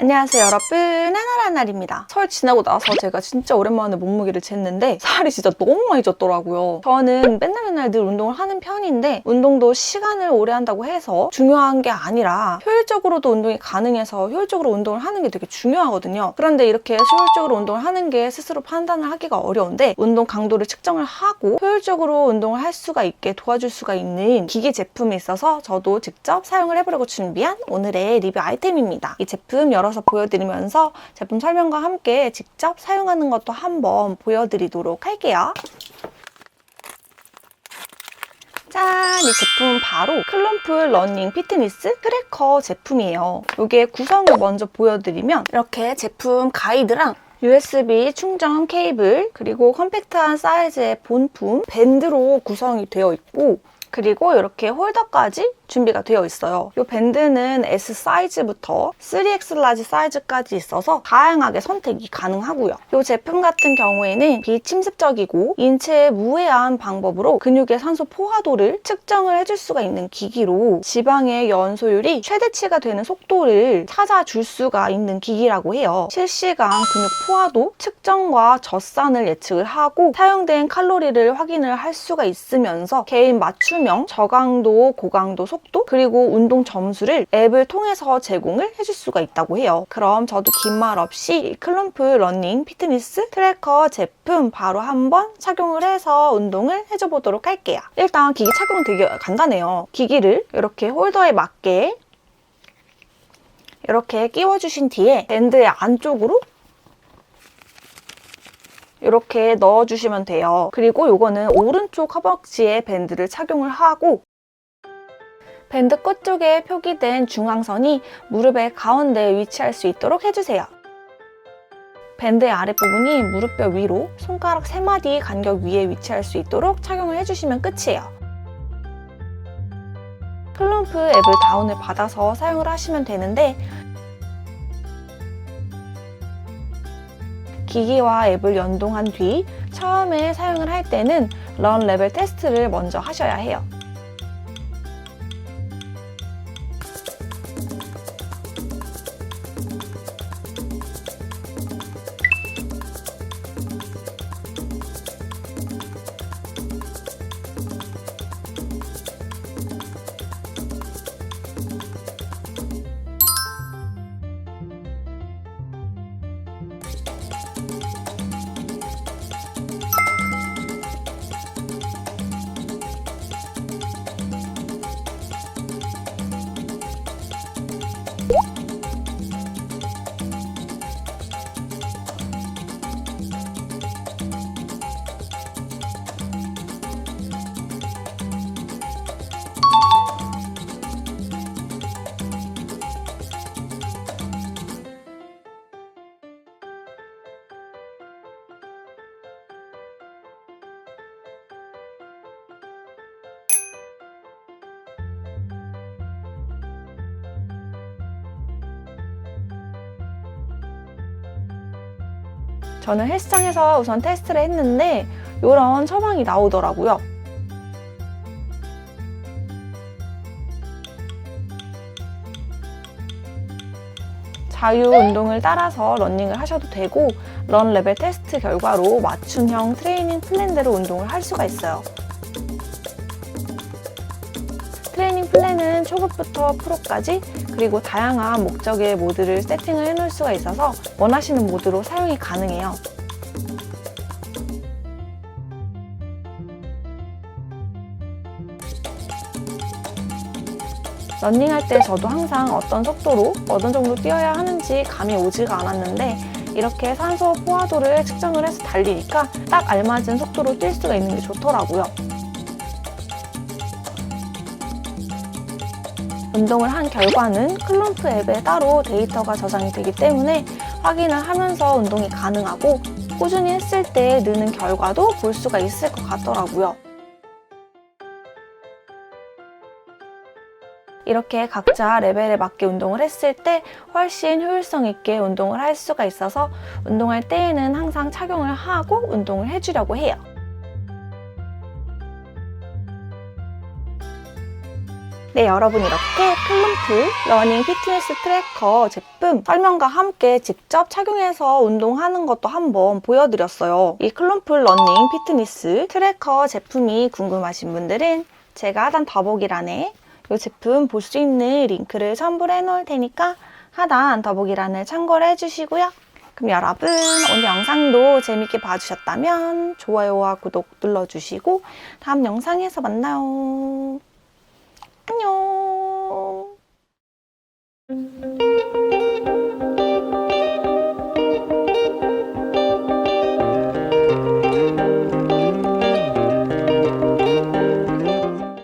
안녕하세요 여러분. 하나란 날입니다. 설 지나고 나서 제가 진짜 오랜만에 몸무게를 쟀는데 살이 진짜 너무 많이 쪘더라고요. 저는 맨날 맨날 늘 운동을 하는 편인데 운동도 시간을 오래 한다고 해서 중요한 게 아니라 효율적으로도 운동이 가능해서 효율적으로 운동을 하는 게 되게 중요하거든요. 그런데 이렇게 효율적으로 운동을 하는 게 스스로 판단을 하기가 어려운데 운동 강도를 측정을 하고 효율적으로 운동을 할 수가 있게 도와줄 수가 있는 기기 제품이 있어서 저도 직접 사용을 해보려고 준비한 오늘의 리뷰 아이템입니다. 이 제품 열어서 보여드리면서 제품 설명과 함께 직접 사용하는 것도 한번 보여드리도록 할게요. 짠! 이 제품은 바로 클럼프 러닝 피트니스 트래커 제품이에요. 이게 구성을 먼저 보여드리면 이렇게 제품 가이드랑 USB 충전 케이블 그리고 컴팩트한 사이즈의 본품 밴드로 구성이 되어 있고 그리고 이렇게 홀더까지 준비가 되어 있어요. 이 밴드는 S 사이즈부터 3X 라지 사이즈까지 있어서 다양하게 선택이 가능하고요. 이 제품 같은 경우에는 비침습적이고 인체에 무해한 방법으로 근육의 산소 포화도를 측정을 해줄 수가 있는 기기로 지방의 연소율이 최대치가 되는 속도를 찾아줄 수가 있는 기기라고 해요. 실시간 근육 포화도 측정과 젖산을 예측을 하고 사용된 칼로리를 확인을 할 수가 있으면서 개인 맞춤 형 저강도, 고강도 속도 그리고 운동 점수를 앱을 통해서 제공을 해줄 수가 있다고 해요. 그럼 저도 긴 말 없이 클럼프 러닝 피트니스 트래커 제품 바로 한번 착용을 해서 운동을 해줘 보도록 할게요. 일단 기기 착용은 되게 간단해요. 기기를 이렇게 홀더에 맞게 이렇게 끼워주신 뒤에 밴드의 안쪽으로 이렇게 넣어주시면 돼요. 그리고 이거는 오른쪽 허벅지에 밴드를 착용을 하고 밴드 끝 쪽에 표기된 중앙선이 무릎의 가운데에 위치할 수 있도록 해주세요. 밴드의 아랫부분이 무릎뼈 위로 손가락 3마디 간격 위에 위치할 수 있도록 착용을 해주시면 끝이에요. 클럼프 앱을 다운을 받아서 사용을 하시면 되는데 기기와 앱을 연동한 뒤 처음에 사용을 할 때는 런 레벨 테스트를 먼저 하셔야 해요. 저는 헬스장에서 우선 테스트를 했는데 이런 처방이 나오더라고요. 자유 운동을 따라서 러닝을 하셔도 되고 런 레벨 테스트 결과로 맞춤형 트레이닝 플랜대로 운동을 할 수가 있어요. 플랜은 초급부터 프로까지 그리고 다양한 목적의 모드를 세팅을 해놓을 수가 있어서 원하시는 모드로 사용이 가능해요. 런닝할 때 저도 항상 어떤 속도로 어느 정도 뛰어야 하는지 감이 오지가 않았는데 이렇게 산소 포화도를 측정을 해서 달리니까 딱 알맞은 속도로 뛸 수가 있는 게 좋더라고요. 운동을 한 결과는 클럼프 앱에 따로 데이터가 저장이 되기 때문에 확인을 하면서 운동이 가능하고 꾸준히 했을 때 느는 결과도 볼 수가 있을 것 같더라고요. 이렇게 각자 레벨에 맞게 운동을 했을 때 훨씬 효율성 있게 운동을 할 수가 있어서 운동할 때에는 항상 착용을 하고 운동을 해주려고 해요. 네, 여러분 이렇게 클럼프 러닝 피트니스 트래커 제품 설명과 함께 직접 착용해서 운동하는 것도 한번 보여드렸어요. 이 클럼프 러닝 피트니스 트래커 제품이 궁금하신 분들은 제가 하단 더보기란에 이 제품 볼 수 있는 링크를 첨부를 해놓을 테니까 하단 더보기란을 참고를 해주시고요. 그럼 여러분 오늘 영상도 재밌게 봐주셨다면 좋아요와 구독 눌러주시고 다음 영상에서 만나요. thank you.